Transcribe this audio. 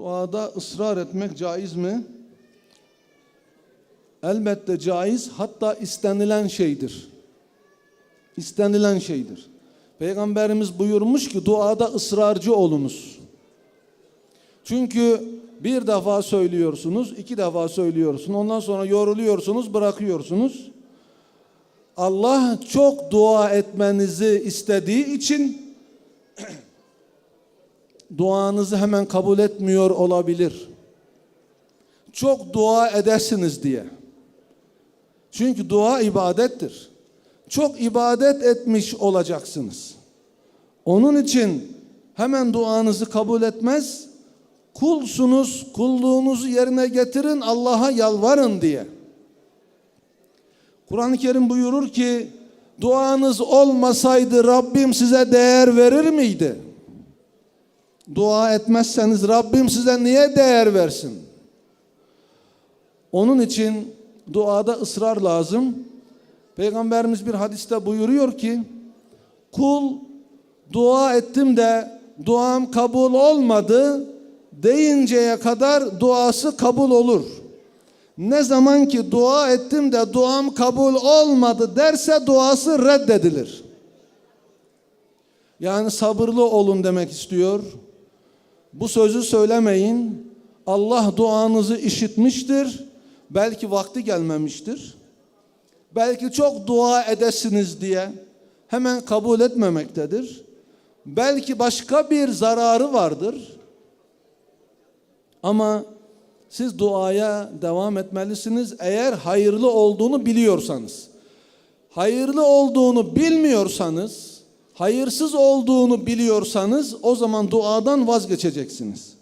Duada ısrar etmek caiz mi? Elbette caiz, hatta istenilen şeydir. İstenilen şeydir. Peygamberimiz buyurmuş ki duada ısrarcı olunuz. Çünkü bir defa söylüyorsunuz, iki defa söylüyorsunuz, ondan sonra yoruluyorsunuz, bırakıyorsunuz. Allah çok dua etmenizi istediği için duanızı hemen kabul etmiyor olabilir. Çok dua edersiniz diye. Çünkü dua ibadettir. Çok ibadet etmiş olacaksınız. Onun için hemen duanızı kabul etmez. Kulsunuz, kulluğunuzu yerine getirin, Allah'a yalvarın diye. Kur'an-ı Kerim buyurur ki, duanız olmasaydı Rabbim size değer verir miydi? Dua etmezseniz Rabbim size niye değer versin? Onun için duada ısrar lazım. Peygamberimiz bir hadiste buyuruyor ki kul dua ettim de duam kabul olmadı deyinceye kadar duası kabul olur. Ne zaman ki dua ettim de duam kabul olmadı derse duası reddedilir. Yani sabırlı olun demek istiyor. Bu sözü söylemeyin. Allah duanızı işitmiştir. Belki vakti gelmemiştir. Belki çok dua edesiniz diye hemen kabul etmemektedir. Belki başka bir zararı vardır. Ama siz duaya devam etmelisiniz eğer hayırlı olduğunu biliyorsanız. Hayırlı olduğunu bilmiyorsanız, hayırsız olduğunu biliyorsanız o zaman duadan vazgeçeceksiniz.